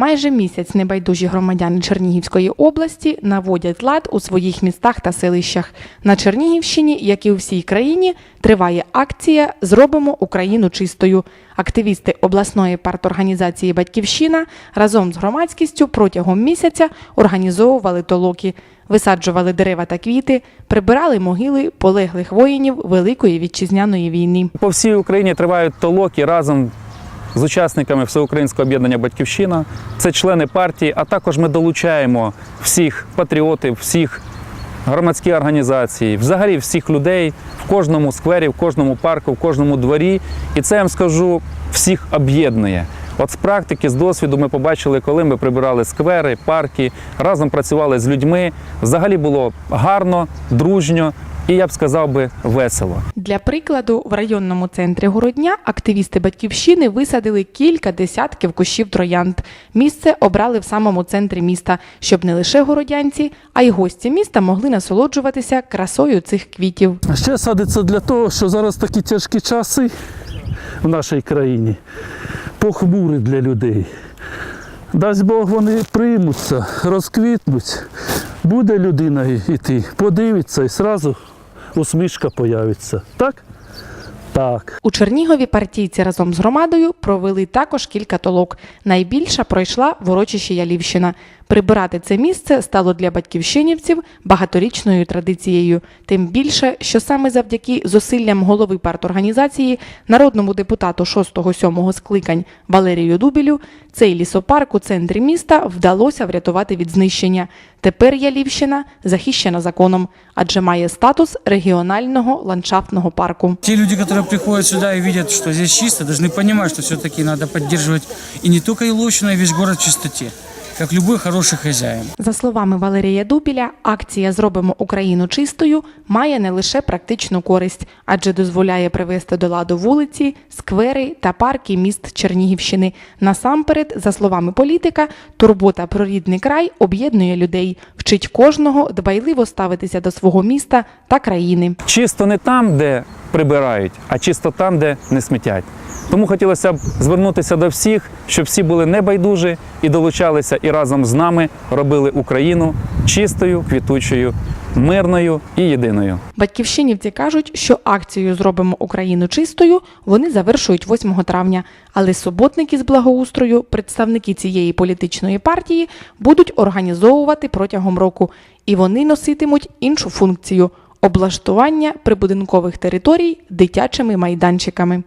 Майже місяць небайдужі громадяни Чернігівської області наводять лад у своїх містах та селищах. На Чернігівщині, як і у всій країні, триває акція Зробимо Україну чистою. Активісти обласної парторганізації Батьківщина разом з громадськістю протягом місяця організовували толоки, висаджували дерева та квіти, прибирали могили полеглих воїнів Великої вітчизняної війни. По всій Україні тривають толоки разом з учасниками Всеукраїнського об'єднання Батьківщина. Це члени партії, а також ми долучаємо всіх патріотів, всіх громадські організації, взагалі всіх людей в кожному сквері, в кожному парку, в кожному дворі. І це я вам скажу всіх об'єднує. От з практики, з досвіду ми побачили, коли ми прибирали сквери, парки, разом працювали з людьми. Взагалі було гарно, дружньо і я б сказав би весело. Для прикладу, в районному центрі Городня активісти батьківщини висадили кілька десятків кущів троянд. Місце обрали в самому центрі міста, щоб не лише городянці, а й гості міста могли насолоджуватися красою цих квітів. Ще садиться для того, що зараз такі тяжкі часи в нашій країні, похмурі для людей. Дасть Бог, вони приймуться, розквітнуть. Буде людина йти, подивиться і зразу усмішка появиться. Так? Так. У Чернігові партійці разом з громадою провели також кілька толок. Найбільша пройшла в урочищі Ялівщина. Прибирати це місце стало для батьківщинівців багаторічною традицією. Тим більше, що саме завдяки зусиллям голови парторганізації, народному депутату 6-7 скликань Валерію Дубілю, цей лісопарк у центрі міста вдалося врятувати від знищення. Тепер Ялівщина захищена законом, адже має статус регіонального ландшафтного парку. Те люди, которые приходят сюда и видят, что здесь чисто, должны понимать, что все-таки надо поддерживать и не только Иловщину, а и весь город в чистоте, как любой хороший хозяин. За словами Валерія Дубіля, акція Зробимо Україну чистою має не лише практичну користь, адже дозволяє привести до ладу вулиці, сквери та парки міст Чернігівщини. Насамперед, за словами політика, турбота про рідний край об'єднує людей, вчить кожного дбайливо ставитися до свого міста та країни. Чисто не там, де прибирають, а чисто там, де не смітять. Тому хотілося б звернутися до всіх, щоб всі були небайдужі і долучалися і разом з нами робили Україну чистою, квітучою, мирною і єдиною. Батьківщинівці кажуть, що акцію Зробимо Україну чистою вони завершують 8 травня. Але суботники з благоустрою, представники цієї політичної партії, будуть організовувати протягом року, і вони носитимуть іншу функцію облаштування прибудинкових територій дитячими майданчиками.